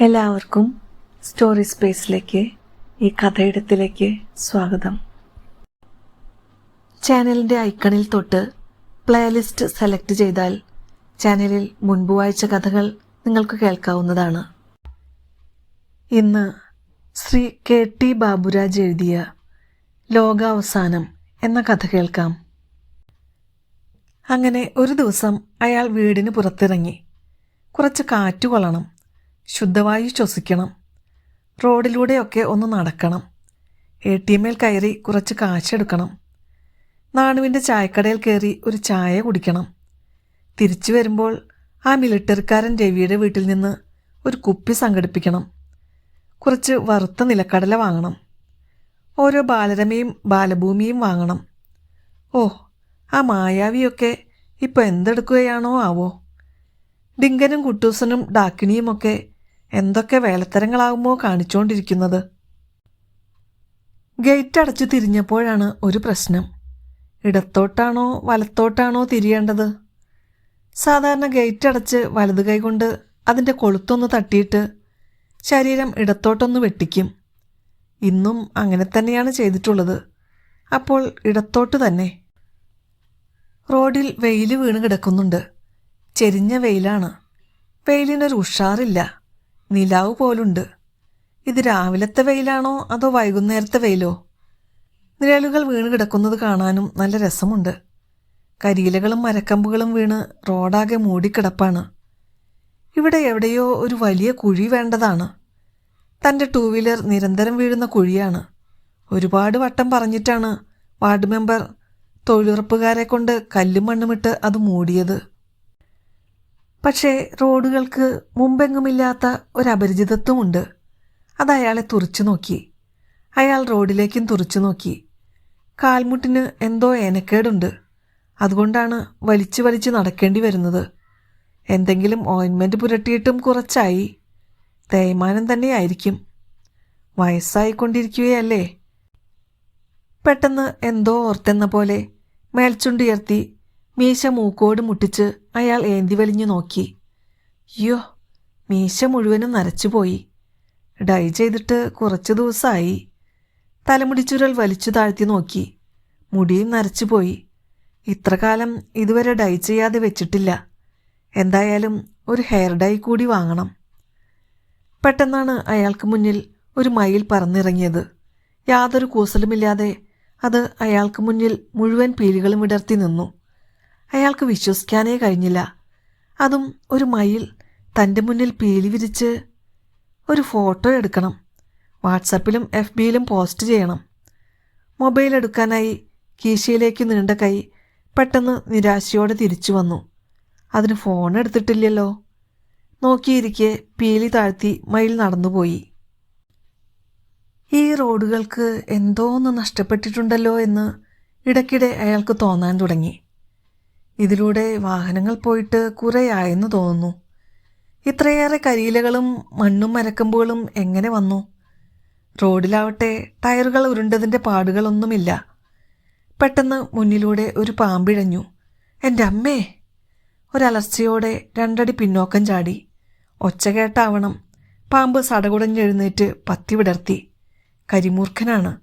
എല്ലാവർക്കും സ്റ്റോറി സ്പേസിലേക്ക് ഈ കഥയിടത്തിലേക്ക് സ്വാഗതം. ചാനലിന്റെ ഐക്കണിൽ തൊട്ട് പ്ലേലിസ്റ്റ് സെലക്ട് ചെയ്താൽ ചാനലിൽ മുൻപ് വായിച്ച കഥകൾ നിങ്ങൾക്ക് കേൾക്കാവുന്നതാണ്. ഇന്ന് ശ്രീ കെ ടി ബാബുരാജ് എഴുതിയ ലോകാവസാനം എന്ന കഥ കേൾക്കാം. അങ്ങനെ ഒരു ദിവസം അയാൾ വീടിന് പുറത്തിറങ്ങി. കുറച്ച് കാറ്റ് കൊള്ളണം. ശുദ്ധവായു ശ്വസിക്കണം. റോഡിലൂടെയൊക്കെ ഒന്ന് നടക്കണം. എ ടി എമ്മിൽ കയറി കുറച്ച് കാശെടുക്കണം. നാണുവിന്റെ ചായക്കടയിൽ കയറി ഒരു ചായ കുടിക്കണം. തിരിച്ചു വരുമ്പോൾ ആ മിലിട്ടറിക്കാരൻ രവിയുടെ വീട്ടിൽ നിന്ന് ഒരു കുപ്പി സംഘടിപ്പിക്കണം. കുറച്ച് വറുത്ത നിലക്കടല വാങ്ങണം. ഓരോ ബാലരമയും ബാലഭൂമിയും വാങ്ങണം. ഓ ആ മായാവിയൊക്കെ ഇപ്പോൾ എന്തെടുക്കുകയാണോ ആവോ? ഡിങ്കനും കുട്ടൂസനും ഡാക്കിണിയുമൊക്കെ എന്തൊക്കെ വേലത്തരങ്ങളാകുമോ കാണിച്ചുകൊണ്ടിരിക്കുന്നത് ഗേറ്റ് അടച്ചു തിരിഞ്ഞപ്പോഴാണ് ഒരു പ്രശ്നം. ഇടത്തോട്ടാണോ വലത്തോട്ടാണോ തിരിയേണ്ടത്? സാധാരണ ഗേറ്റ് അടച്ച് വലത് കൈകൊണ്ട് അതിന്റെ കൊളുത്തൊന്ന് തട്ടിയിട്ട് ശരീരം ഇടത്തോട്ടൊന്ന് വെട്ടിക്കും. ഇന്നും അങ്ങനെ തന്നെയാണ് ചെയ്തിട്ടുള്ളത്. അപ്പോൾ ഇടത്തോട്ട് തന്നെ. റോഡിൽ വെയിൽ വീണ് കിടക്കുന്നുണ്ട്. ചെരിഞ്ഞ വെയിലാണ്. വെയിലിനൊരു ഉഷാറില്ല. നിലാവ് പോലുണ്ട്. ഇത് രാവിലത്തെ വെയിലാണോ അതോ വൈകുന്നേരത്തെ വെയിലോ? നിഴലുകൾ വീണ് കിടക്കുന്നത് കാണാനും നല്ല രസമുണ്ട്. കരിയിലകളും മരക്കമ്പുകളും വീണ് റോഡാകെ മൂടിക്കിടപ്പാണ്. ഇവിടെ എവിടെയോ ഒരു വലിയ കുഴി വേണ്ടതാണ്. തന്റെ ടൂ വീലർ നിരന്തരം വീഴുന്ന കുഴിയാണ്. ഒരുപാട് വട്ടം പറഞ്ഞിട്ടാണ് വാർഡ് മെമ്പർ തൊഴിലുറപ്പുകാരെ കൊണ്ട് കല്ലും മണ്ണുമിട്ട് അത് മൂടിയത്. പക്ഷേ റോഡുകൾക്ക് മുമ്പെങ്ങുമില്ലാത്ത ഒരപരിചിതത്വമുണ്ട്. അതയാളെ തുറച്ചു നോക്കി. അയാൾ റോഡിലേക്കും തുറച്ചു നോക്കി. കാൽമുട്ടിന് എന്തോ ഏനക്കേടുണ്ട്. അതുകൊണ്ടാണ് വലിച്ചു വലിച്ച് നടക്കേണ്ടി വരുന്നത്. എന്തെങ്കിലും ഓയിൻമെന്റ് പുരട്ടിയിട്ടും കുറച്ചായി. തേയ്മാനം തന്നെയായിരിക്കും. വയസ്സായിക്കൊണ്ടിരിക്കുകയല്ലേ? പെട്ടെന്ന് എന്തോ ഓർത്തെന്ന പോലെ മേൽച്ചുണ്ടുയർത്തി മീശ മൂക്കോട് മുട്ടിച്ച് അയാൾ ഏന്തി വലിഞ്ഞു നോക്കി. അയ്യോ മീശ മുഴുവനും നരച്ചുപോയി. ഡൈ ചെയ്തിട്ട് കുറച്ച് ദിവസമായി തലമുടി ചുരൽ വലിച്ചു താഴ്ത്തി നോക്കി. മുടിയും നരച്ചുപോയി. ഇത്ര കാലം ഇതുവരെ ഡൈ ചെയ്യാതെ വെച്ചിട്ടില്ല. എന്തായാലും ഒരു ഹെയർ ഡൈ കൂടി വാങ്ങണം. പെട്ടെന്നാണ് അയാൾക്ക് മുന്നിൽ ഒരു മയിൽ പറന്നിറങ്ങിയത്. യാതൊരു കൂസലുമില്ലാതെ അത് അയാൾക്ക് മുന്നിൽ മുഴുവൻ പീലികളും വിടർത്തി നിന്നു. അയാൾക്ക് വിശ്വസിക്കാനേ കഴിഞ്ഞില്ല. അതും ഒരു മയിൽ തന്റെ മുന്നിൽ പീലി വിരിച്ച് ഒരു ഫോട്ടോ എടുക്കണം. വാട്സപ്പിലും എഫ് ബിയിലും പോസ്റ്റ് ചെയ്യണം. മൊബൈൽ എടുക്കാനായി കീശയിലേക്ക് നീണ്ട കൈ പെട്ടെന്ന് നിരാശയോടെ തിരിച്ചു വന്നു. അതിന് ഫോൺ എടുത്തിട്ടില്ലല്ലോ. നോക്കിയിരിക്കെ പീലി താഴ്ത്തി മയിൽ നടന്നുപോയി. ഈ റോഡുകൾക്ക് എന്തോ ഒന്ന് നഷ്ടപ്പെട്ടിട്ടുണ്ടല്ലോ എന്ന് ഇടയ്ക്കിടെ അയാൾക്ക് തോന്നാൻ തുടങ്ങി. ഇതിലൂടെ വാഹനങ്ങൾ പോയിട്ട് കുറേയായെന്ന് തോന്നുന്നു. ഇത്രയേറെ കരിയിലകളും മണ്ണും മരക്കമ്പുകളും എങ്ങനെ വന്നു? റോഡിലാവട്ടെ ടയറുകൾ ഉരുണ്ടതിന്റെ പാടുകളൊന്നുമില്ല. പെട്ടെന്ന് മുന്നിലൂടെ ഒരു പാമ്പിഴഞ്ഞു. എന്റെ അമ്മേ! ഒരലർച്ചയോടെ രണ്ടടി പിന്നോക്കം ചാടി. ഒച്ച കേട്ടാവണം. പാമ്പ് സടകുടഞ്ഞെഴുന്നേറ്റ് പത്തി വിടർത്തി. കരിമൂർഖനാണ്.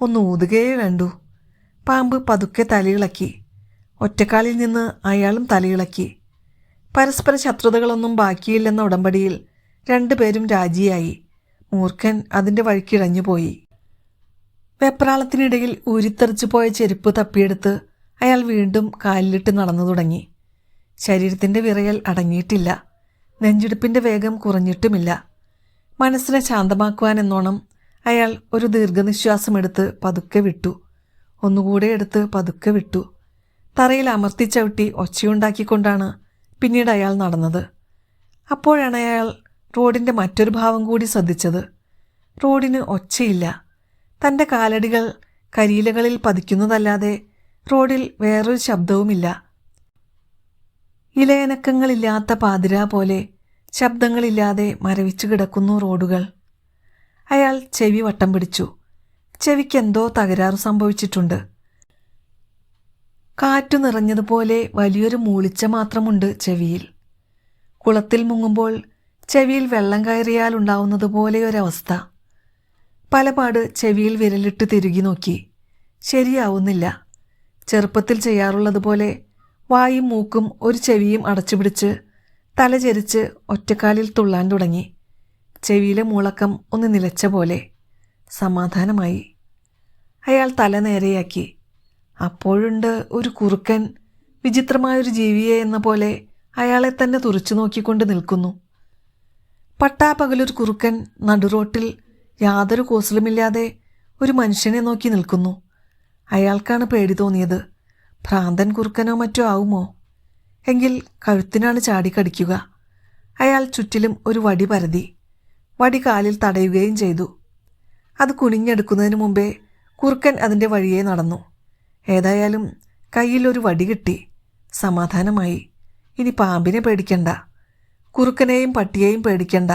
ഒന്ന് ഊതുകയേ വേണ്ടു. പാമ്പ് പതുക്കെ തലയിളക്കി. ഒറ്റക്കാലിൽ നിന്ന് അയാളും തലയിളക്കി. പരസ്പര ശത്രുതകളൊന്നും ബാക്കിയില്ലെന്ന ഉടമ്പടിയിൽ രണ്ടുപേരും രാജിയായി. മൂർഖൻ അതിന്റെ വഴിക്കിഴഞ്ഞുപോയി വെപ്രാളത്തിനിടയിൽ ഊരിത്തെറിച്ചു പോയ ചെരുപ്പ് തപ്പിയെടുത്ത് അയാൾ വീണ്ടും കാലിലിട്ട് നടന്നു തുടങ്ങി. ശരീരത്തിന്റെ വിറയൽ അടങ്ങിയിട്ടില്ല. നെഞ്ചിടുപ്പിന്റെ വേഗം കുറഞ്ഞിട്ടുമില്ല. മനസ്സിനെ ശാന്തമാക്കുവാൻ എന്നോണം അയാൾ ഒരു ദീർഘനിശ്വാസമെടുത്ത് പതുക്കെ വിട്ടു. ഒന്നുകൂടെ എടുത്ത് പതുക്കെ വിട്ടു. തറയിൽ അമർത്തി ചവിട്ടി ഒച്ചയുണ്ടാക്കിക്കൊണ്ടാണ് പിന്നീട് അയാൾ നടന്നത്. അപ്പോഴാണ് അയാൾ റോഡിന്റെ മറ്റൊരു ഭാവം കൂടി ശ്രദ്ധിച്ചത്. റോഡിന് ഒച്ചയില്ല. തന്റെ കാലടികൾ കരിയിലകളിൽ പതിക്കുന്നതല്ലാതെ റോഡിൽ വേറൊരു ശബ്ദവുമില്ല. ഇലയനക്കങ്ങളില്ലാത്ത പാതിര പോലെ ശബ്ദങ്ങളില്ലാതെ മരവിച്ചു കിടക്കുന്നു റോഡുകൾ. അയാൾ ചെവി വട്ടം പിടിച്ചു. ചെവിക്കെന്തോ തകരാറ് സംഭവിച്ചിട്ടുണ്ട്. കാറ്റു നിറഞ്ഞതുപോലെ വലിയൊരു മൂളിച്ച മാത്രമുണ്ട് ചെവിയിൽ. കുളത്തിൽ മുങ്ങുമ്പോൾ ചെവിയിൽ വെള്ളം കയറിയാൽ ഉണ്ടാവുന്നതുപോലെ ഒരവസ്ഥ. പലപാട് ചെവിയിൽ വിരലിട്ട് തിരുകി നോക്കി. ശരിയാവുന്നില്ല. ചെറുപ്പത്തിൽ ചെയ്യാറുള്ളതുപോലെ വായും മൂക്കും ഒരു ചെവിയും അടച്ചുപിടിച്ച് തലചരിച്ച് ഒറ്റക്കാലിൽ തുള്ളാൻ തുടങ്ങി. ചെവിയിലെ മൂളക്കം ഒന്ന് നിലച്ച പോലെ സമാധാനമായി. അയാൾ തല നേരെയാക്കി. അപ്പോഴുണ്ട് ഒരു കുറുക്കൻ വിചിത്രമായൊരു ജീവിയെ എന്ന പോലെ അയാളെ തന്നെ തുറച്ചു നോക്കിക്കൊണ്ട് നിൽക്കുന്നു. പട്ടാപകലൊരു കുറുക്കൻ നടുറോട്ടിൽ യാതൊരു കോസലുമില്ലാതെ ഒരു മനുഷ്യനെ നോക്കി നിൽക്കുന്നു. അയാൾക്കാണ് പേടി തോന്നിയത്. ഭ്രാന്തൻ കുറുക്കനോ മറ്റോ ആവുമോ? എങ്കിൽ കഴുത്തിനാണ് ചാടിക്കടിക്കുക അയാൾ ചുറ്റിലും ഒരു വടി പരതി. വടി കാലിൽ തടയുകയും ചെയ്തു. അത് കുനിഞ്ഞെടുക്കുന്നതിന് മുമ്പേ കുറുക്കൻ അതിന്റെ വഴിയെ നടന്നു. ഏതായാലും കയ്യിലൊരു വടി കിട്ടി. സമാധാനമായി. ഇനി പാമ്പിനെ പേടിക്കണ്ട. കുറുക്കനെയും പട്ടിയെയും പേടിക്കണ്ട.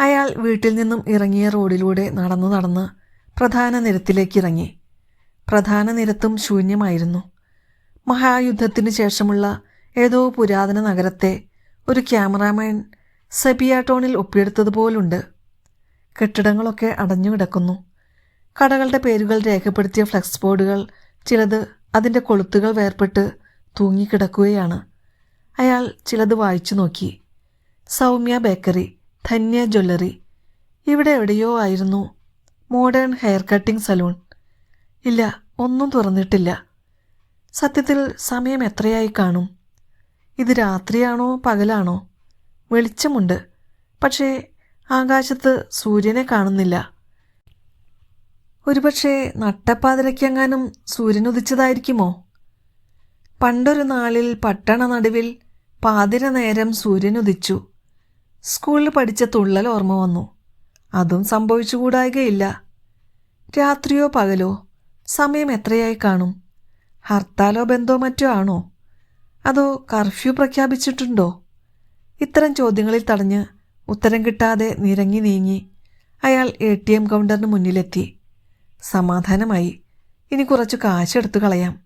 അയാൾ വീട്ടിൽ നിന്നും ഇറങ്ങിയ റോഡിലൂടെ നടന്നു നടന്ന് പ്രധാന നിരത്തിലേക്ക് ഇറങ്ങി. പ്രധാന നിരത്തും ശൂന്യമായിരുന്നു. മഹായുദ്ധത്തിന് ശേഷമുള്ള ഏതോ പുരാതന നഗരത്തെ ഒരു ക്യാമറാമാൻ സെബിയാട്ടോണിൽ ഒപ്പിയെടുത്തതുപോലുണ്ട്. കെട്ടിടങ്ങളൊക്കെ അടഞ്ഞു കിടക്കുന്നു കടകളുടെ പേരുകൾ രേഖപ്പെടുത്തിയ ഫ്ലെക്സ് ബോർഡുകൾ ചിലത് അതിന്റെ കൊളുത്തുകൾ വേർപെട്ട് തൂങ്ങിക്കിടക്കുകയാണ്. അയാൾ ചിലത് വായിച്ചു നോക്കി. Soumya bakery Dhanya jewellery. ഇവിടെ എവിടെയോ ആയിരുന്നു മോഡേൺ ഹെയർ കട്ടിംഗ് സലൂൺ. ഇല്ല ഒന്നും തുറന്നിട്ടില്ല. സത്യത്തിൽ സമയം എത്രയായി കാണും? ഇത് രാത്രിയാണോ പകലാണോ? വെളിച്ചമുണ്ട്. പക്ഷേ ആകാശത്ത് സൂര്യനെ കാണുന്നില്ല. ഒരുപക്ഷെ നട്ടപ്പാതിരയ്ക്കെങ്ങാനും സൂര്യനുദിച്ചതായിരിക്കുമോ? പണ്ടൊരു നാളിൽ പട്ടണ നടുവിൽ പാതിര നേരം സൂര്യനുദിച്ചു. സ്കൂളിൽ പഠിച്ച തുള്ളൽ ഓർമ്മ വന്നു. അതും സംഭവിച്ചുകൂടായികയില്ല. രാത്രിയോ പകലോ സമയം എത്രയായി കാണും? ഹർത്താലോ ബന്ധോ മറ്റോ ആണോ? അതോ കർഫ്യൂ പ്രഖ്യാപിച്ചിട്ടുണ്ടോ? ഇത്തരം ചോദ്യങ്ങളിൽ തടഞ്ഞ് ഉത്തരം കിട്ടാതെ നിരങ്ങി നീങ്ങി അയാൾ എ ടി എം കൗണ്ടറിന് മുന്നിലെത്തി. സമാധാനമായി. ഇനി കുറച്ച് കാശ് എടുത്തു കളയാം.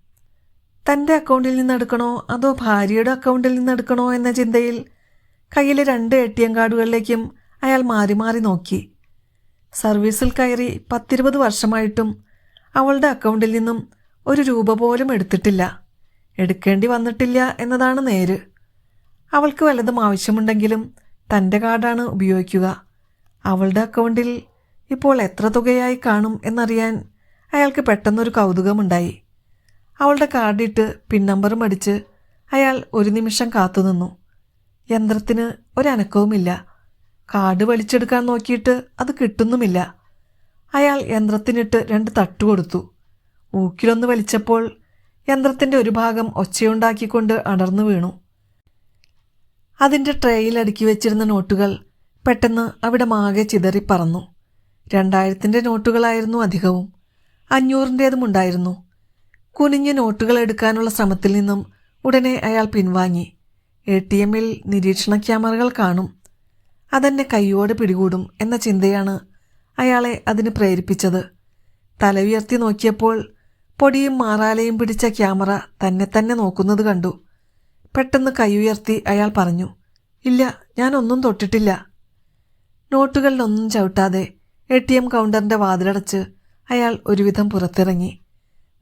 തന്റെ അക്കൗണ്ടിൽ നിന്ന് എടുക്കണോ അതോ ഭാര്യയുടെ അക്കൗണ്ടിൽ നിന്ന് എടുക്കണോ എന്ന ചിന്തയിൽ കയ്യിലെ രണ്ട് എ ടി എം കാർഡുകളിലേക്കും അയാൾ മാറി മാറി നോക്കി. സർവീസിൽ കയറി പത്തിരുപത് വർഷമായിട്ടും അവളുടെ അക്കൗണ്ടിൽ നിന്നും ഒരു രൂപ പോലും എടുത്തിട്ടില്ല. എടുക്കേണ്ടി വന്നിട്ടില്ല എന്നതാണ് നേര്. അവൾക്ക് വല്ലതും ആവശ്യമുണ്ടെങ്കിലും തന്റെ കാർഡാണ് ഉപയോഗിക്കുക. അവളുടെ അക്കൗണ്ടിൽ ഇപ്പോൾ എത്ര തുകയായി കാണും എന്നറിയാൻ അയാൾക്ക് പെട്ടെന്നൊരു കൗതുകമുണ്ടായി. അവളുടെ കാർഡിട്ട് പിൻ നമ്പറും അടിച്ച് അയാൾ ഒരു നിമിഷം കാത്തുനിന്നു. യന്ത്രത്തിന് ഒരനക്കവുമില്ല. കാർഡ് വലിച്ചെടുക്കാൻ നോക്കിയിട്ട് അത് കിട്ടുന്നുമില്ല. അയാൾ യന്ത്രത്തിനിട്ട് രണ്ട് തട്ടു കൊടുത്തു. ഊക്കിലൊന്ന് വലിച്ചപ്പോൾ യന്ത്രത്തിന്റെ ഒരു ഭാഗം ഒച്ചയുണ്ടാക്കിക്കൊണ്ട് അടർന്നു വീണു. അതിന്റെ ട്രേയിൽ അടുക്കി വെച്ചിരുന്ന നോട്ടുകൾ പെട്ടെന്ന് അവിടെ മാകെ ചിതറിപ്പറന്നു. രണ്ടായിരത്തിന്റെ നോട്ടുകളായിരുന്നു അധികവും. അഞ്ഞൂറിന്റേതും ഉണ്ടായിരുന്നു. കുനിഞ്ഞ് നോട്ടുകൾ എടുക്കാനുള്ള ശ്രമത്തിൽ നിന്നും ഉടനെ അയാൾ പിൻവാങ്ങി. എ ടി എമ്മിൽ നിരീക്ഷണ ക്യാമറകൾ കാണും. അതെന്നെ കൈയോടെ പിടികൂടും എന്ന ചിന്തയാണ് അയാളെ അതിന് പ്രേരിപ്പിച്ചത്. തല ഉയർത്തി നോക്കിയപ്പോൾ പൊടിയും മാറാലയും പിടിച്ച ക്യാമറ തന്നെ തന്നെ നോക്കുന്നത് കണ്ടു. പെട്ടെന്ന് കൈ ഉയർത്തി അയാൾ പറഞ്ഞു ഇല്ല ഞാനൊന്നും തൊട്ടിട്ടില്ല. നോട്ടുകളിലൊന്നും ചവിട്ടാതെ എ ടി എം കൗണ്ടറിന്റെ വാതിലടച്ച് അയാൾ ഒരുവിധം പുറത്തിറങ്ങി.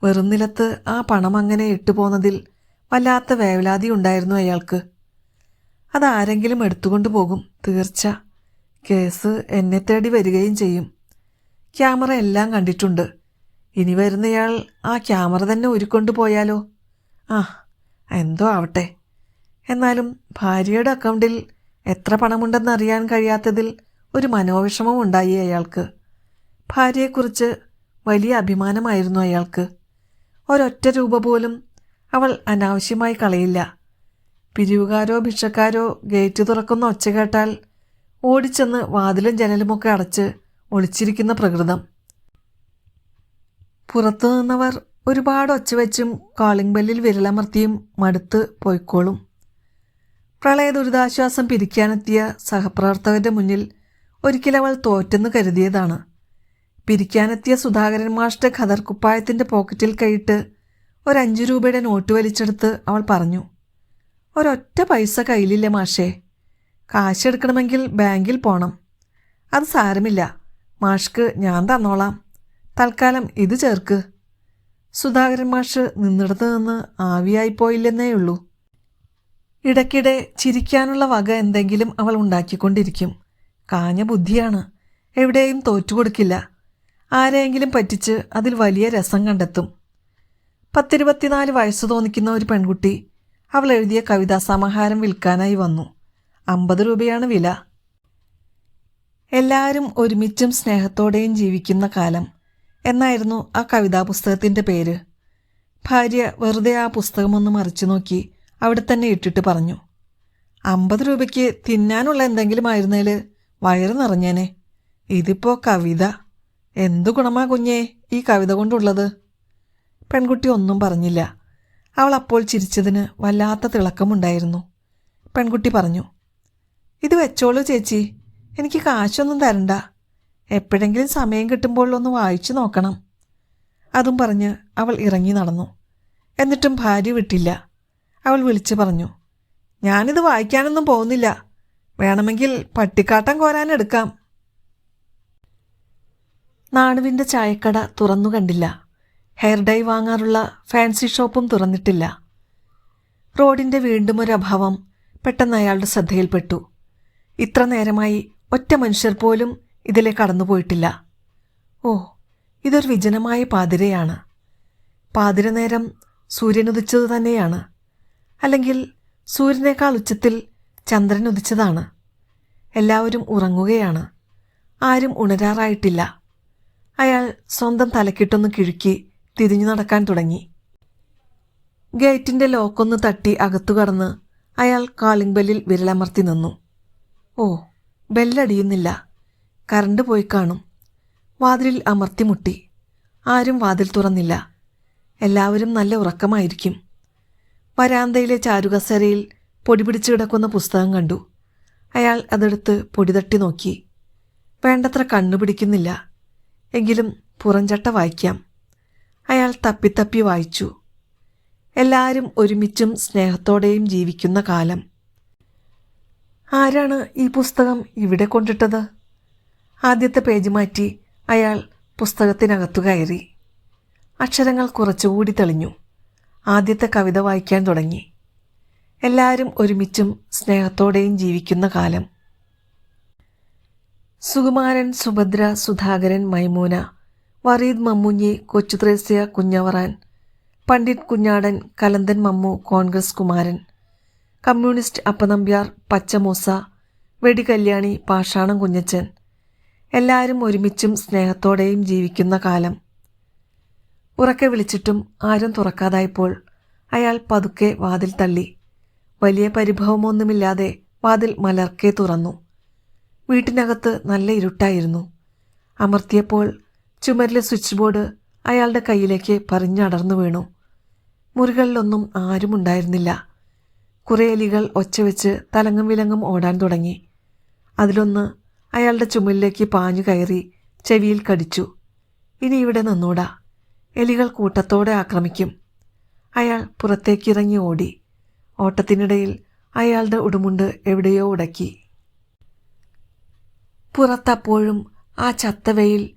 വെറും നിലത്ത് ആ പണം അങ്ങനെ ഇട്ടുപോന്നതിൽ വല്ലാത്ത വേവലാതി ഉണ്ടായിരുന്നു അയാൾക്ക്. അതാരെങ്കിലും എടുത്തുകൊണ്ടു പോകും തീർച്ച. കേസ് എന്നെ തേടി വരികയും ചെയ്യും. ക്യാമറ എല്ലാം കണ്ടിട്ടുണ്ട്. ഇനി വരുന്നയാൾ ആ ക്യാമറ തന്നെ ഉരുക്കൊണ്ടു പോയാലോ? ആ എന്തോ ആവട്ടെ. എന്നാലും ഭാര്യയുടെ അക്കൗണ്ടിൽ എത്ര പണമുണ്ടെന്നറിയാൻ കഴിയാത്തതിൽ ഒരു മനോവിഷമം ഉണ്ടായി അയാൾക്ക്. ഭാര്യയെക്കുറിച്ച് വലിയ അഭിമാനമായിരുന്നു അയാൾക്ക്. ഒരൊറ്റ രൂപ പോലും അവൾ അനാവശ്യമായി കളയില്ല. പിരിവുകാരോ ഭിക്ഷക്കാരോ ഗേറ്റ് തുറക്കുന്ന ഒച്ച കേട്ടാൽ ഓടിച്ചെന്ന് വാതിലും ജനലുമൊക്കെ അടച്ച് ഒളിച്ചിരിക്കുന്ന പ്രകൃതം. പുറത്തു നിന്നവർ ഒരുപാട് ഒച്ചവെച്ചും കോളിംഗ് ബെല്ലിൽ വിരലമർത്തിയും മടുത്ത് പോയിക്കോളും. പ്രളയ ദുരിതാശ്വാസം പിരിക്കാനെത്തിയ സഹപ്രവർത്തകരുടെ മുന്നിൽ ഒരിക്കലവൾ തോറ്റെന്ന് കരുതിയതാണ്. പിരിക്കാനെത്തിയ സുധാകരൻ മാഷ്ട ഖദർ കുപ്പായത്തിന്റെ പോക്കറ്റിൽ കൈയിട്ട് ഒരഞ്ചു രൂപയുടെ നോട്ട് വലിച്ചെടുത്ത് അവൾ പറഞ്ഞു ഒരൊറ്റ പൈസ കയ്യിലില്ല മാഷേ കാശെടുക്കണമെങ്കിൽ ബാങ്കിൽ പോണം. അത് സാരമില്ല മാഷ്ക്ക് ഞാൻ തന്നോളാം. തൽക്കാലം ഇത് ചേർക്ക്. സുധാകരൻ മാഷ് നിന്നിടത്ത് നിന്ന് ആവിയായിപ്പോയില്ലെന്നേ ഉള്ളൂ. ഇടയ്ക്കിടെ ചിരിക്കാനുള്ള വക എന്തെങ്കിലും അവൾ ഉണ്ടാക്കിക്കൊണ്ടിരിക്കും. കാഞ്ഞ ബുദ്ധിയാണ്. എവിടെയും തോറ്റുകൊടുക്കില്ല. ആരെയെങ്കിലും പറ്റിച്ച് അതിൽ വലിയ രസം കണ്ടെത്തും. പത്തിരുപത്തിനാല് വയസ്സ് തോന്നിക്കുന്ന ഒരു പെൺകുട്ടി അവൾ എഴുതിയ കവിതാ സമാഹാരം വിൽക്കാനായി വന്നു. അമ്പത് രൂപയാണ് വില. എല്ലാവരും ഒരുമിച്ചും സ്നേഹത്തോടെയും ജീവിക്കുന്ന കാലം എന്നായിരുന്നു ആ കവിതാ പുസ്തകത്തിന്റെ പേര്. ഭാര്യ വെറുതെ ആ പുസ്തകമൊന്ന് മറിച്ചു നോക്കി അവിടെ തന്നെ ഇട്ടിട്ട് പറഞ്ഞു. അമ്പത് രൂപയ്ക്ക് തിന്നാനുള്ള എന്തെങ്കിലും ആയിരുന്നേൽ വയറ് നിറഞ്ഞേനെ. ഇതിപ്പോ കവിത. എന്തു ഗുണമാ കുഞ്ഞേ ഈ കവിത കൊണ്ടുള്ളത്? പെൺകുട്ടി ഒന്നും പറഞ്ഞില്ല. അവൾ അപ്പോൾ ചിരിച്ചതിന് വല്ലാത്ത തിളക്കമുണ്ടായിരുന്നു. പെൺകുട്ടി പറഞ്ഞു ഇത് വെച്ചോളൂ ചേച്ചി. എനിക്ക് കാശൊന്നും തരണ്ട. എപ്പോഴെങ്കിലും സമയം കിട്ടുമ്പോൾ ഒന്ന് വായിച്ചു നോക്കണം. അതും പറഞ്ഞ് അവൾ ഇറങ്ങി നടന്നു. എന്നിട്ടും ഭാര്യ വിട്ടില്ല. അവൾ വിളിച്ചു പറഞ്ഞു ഞാനിത് വായിക്കാനൊന്നും പോകുന്നില്ല. വേണമെങ്കിൽ പട്ടിക്കാട്ടം കോരാനെടുക്കാം നാണുവിന്റെ ചായക്കട തുറന്നു കണ്ടില്ല. ഹെയർ ഡൈ വാങ്ങാറുള്ള ഫാൻസി ഷോപ്പും തുറന്നിട്ടില്ല. റോഡിന്റെ വീണ്ടും ഒരു അഭാവം പെട്ടെന്ന് അയാളുടെ ശ്രദ്ധയിൽപ്പെട്ടു. ഇത്ര നേരമായി ഒറ്റ മനുഷ്യർ പോലും ഇതിലെ കടന്നുപോയിട്ടില്ല. ഓ ഇതൊരു വിജനമായ പാതിരയാണ്. പാതിര നേരം സൂര്യനുദിച്ചത് തന്നെയാണ്. അല്ലെങ്കിൽ സൂര്യനേക്കാൾ ഉച്ചത്തിൽ ചന്ദ്രൻ ഉദിച്ചതാണ്. എല്ലാവരും ഉറങ്ങുകയാണ്. ആരും ഉണരാറായിട്ടില്ല. അയാൾ സ്വന്തം തലക്കിട്ടൊന്ന് കിഴുക്കി തിരിഞ്ഞു നടക്കാൻ തുടങ്ങി. ഗേറ്റിന്റെ ലോക്കൊന്ന് തട്ടി അകത്തു കടന്ന് അയാൾ കാളിംഗ് ബെല്ലിൽ വിരലമർത്തി നിന്നു. ഓ ബെല്ലടിയുന്നില്ല. കറണ്ട് പോയി കാണും. വാതിലിൽ അമർത്തി മുട്ടി. ആരും വാതിൽ തുറന്നില്ല. എല്ലാവരും നല്ല ഉറക്കമായിരിക്കും. വരാന്തയിലെ ചാരുകസരയിൽ പൊടിപിടിച്ചു കിടക്കുന്ന പുസ്തകം കണ്ടു. അയാൾ അതെടുത്ത് പൊടിതട്ടി നോക്കി. വേണ്ടത്ര കണ്ണുപിടിക്കുന്നില്ല എങ്കിലും പുറംചട്ട വായിക്കാം. അയാൾ തപ്പിത്തപ്പി വായിച്ചു. എല്ലാവരും ഒരുമിച്ചും സ്നേഹത്തോടെയും ജീവിക്കുന്ന കാലം. ആരാണ് ഈ പുസ്തകം ഇവിടെ കൊണ്ടിട്ടത്? ആദ്യത്തെ പേജ് മാറ്റി അയാൾ പുസ്തകത്തിനകത്തു കയറി. അക്ഷരങ്ങൾ കുറച്ചുകൂടി തെളിഞ്ഞു. ആദ്യത്തെ കവിത വായിക്കാൻ തുടങ്ങി. എല്ലാവരും ഒരുമിച്ചും സ്നേഹത്തോടെയും ജീവിക്കുന്ന കാലം. സുകുമാരൻ സുഭദ്ര സുധാകരൻ മൈമൂന വറീദ് മമ്മൂഞ്ഞി കൊച്ചുത്രേസ്യ കുഞ്ഞവറാൻ പണ്ഡിറ്റ് കുഞ്ഞാടൻ കലന്തൻ മമ്മു കോൺഗ്രസ് കുമാരൻ കമ്മ്യൂണിസ്റ്റ് അപ്പനമ്പ്യാർ പച്ചമൂസ വെടികല്യാണി പാഷാണം കുഞ്ഞച്ചൻ എല്ലാവരും ഒരുമിച്ചും സ്നേഹത്തോടെയും ജീവിക്കുന്ന കാലം. ഉറക്കെ വിളിച്ചിട്ടും ആരും തുറക്കാതായപ്പോൾ അയാൾ പതുക്കെ വാതിൽ തള്ളി. വലിയ പരിഭവമൊന്നുമില്ലാതെ വാതിൽ മലർക്കെ തുറന്നു. വീട്ടിനകത്ത് നല്ല ഇരുട്ടായിരുന്നു. അമർത്തിയപ്പോൾ ചുമരിലെ സ്വിച്ച് ബോർഡ് അയാളുടെ കയ്യിലേക്ക് പറിഞ്ഞടർന്നു വീണു. മുറികളിലൊന്നും ആരുമുണ്ടായിരുന്നില്ല കുറേ എലികൾ ഒച്ചവെച്ച് തലങ്ങും വിലങ്ങും ഓടാൻ തുടങ്ങി. അതിലൊന്ന് അയാളുടെ ചുമലിലേക്ക് പാഞ്ഞു കയറി ചെവിയിൽ കടിച്ചു. ഇനി ഇവിടെ നിന്നൂടാ. എലികൾ കൂട്ടത്തോടെ ആക്രമിക്കും. അയാൾ പുറത്തേക്കിറങ്ങി ഓടി. ഓട്ടത്തിനിടയിൽ അയാളുടെ ഉടുമുണ്ട് എവിടെയോ ഉടക്കി. പുറത്തപ്പോഴും ആ ചത്തവയിൽ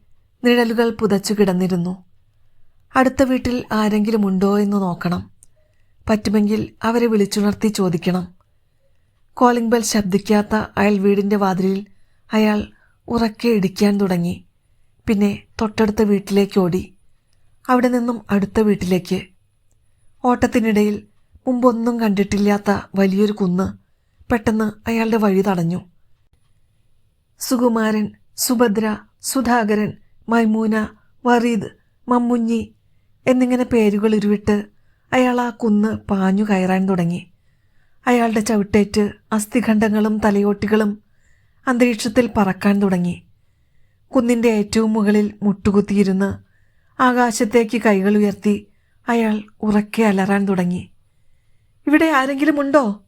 നിഴലുകൾ പുതച്ചു കിടന്നിരുന്നു. അടുത്ത വീട്ടിൽ ആരെങ്കിലും ഉണ്ടോ എന്ന് നോക്കണം. പറ്റുമെങ്കിൽ അവരെ വിളിച്ചുണർത്തി ചോദിക്കണം. കോളിംഗ് ബെൽ ശബ്ദിക്കാത്ത അയാൾ വീടിന്റെ വാതിലിൽ അയാൾ ഉറക്കെ ഇടിക്കാൻ തുടങ്ങി. പിന്നെ തൊട്ടടുത്ത വീട്ടിലേക്ക് ഓടി. അവിടെ നിന്നും അടുത്ത വീട്ടിലേക്ക്. ഓട്ടത്തിനിടയിൽ മുമ്പൊന്നും കണ്ടിട്ടില്ലാത്ത വലിയൊരു കുന്ന് പെട്ടെന്ന് അയാളുടെ വഴി തടഞ്ഞു. സുകുമാരൻ സുഭദ്ര സുധാകരൻ മൈമൂന വറീദ് മമ്മുഞ്ഞി എന്നിങ്ങനെ പേരുകൾ ഉരുവിട്ട് അയാൾ ആ കുന്ന് പാഞ്ഞു കയറാൻ തുടങ്ങി. അയാളുടെ ചവിട്ടേറ്റ് അസ്ഥിഖണ്ഡങ്ങളും തലയോട്ടികളും അന്തരീക്ഷത്തിൽ പറക്കാൻ തുടങ്ങി. കുന്നിന്റെ ഏറ്റവും മുകളിൽ മുട്ടുകുത്തിയിരുന്ന് ആകാശത്തേക്ക് കൈകൾ ഉയർത്തി അയാൾ ഉറക്കെ അലറാൻ തുടങ്ങി. ഇവിടെ ആരെങ്കിലും ഉണ്ടോ?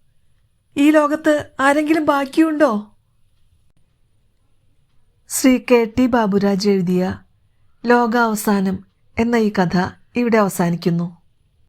ഈ ലോകത്ത് ആരെങ്കിലും ബാക്കിയുണ്ടോ? ശ്രീ കെ ടി ബാബുരാജ് എഴുതിയ ലോകാവസാനം എന്ന ഈ കഥ ഇവിടെ അവസാനിക്കുന്നു.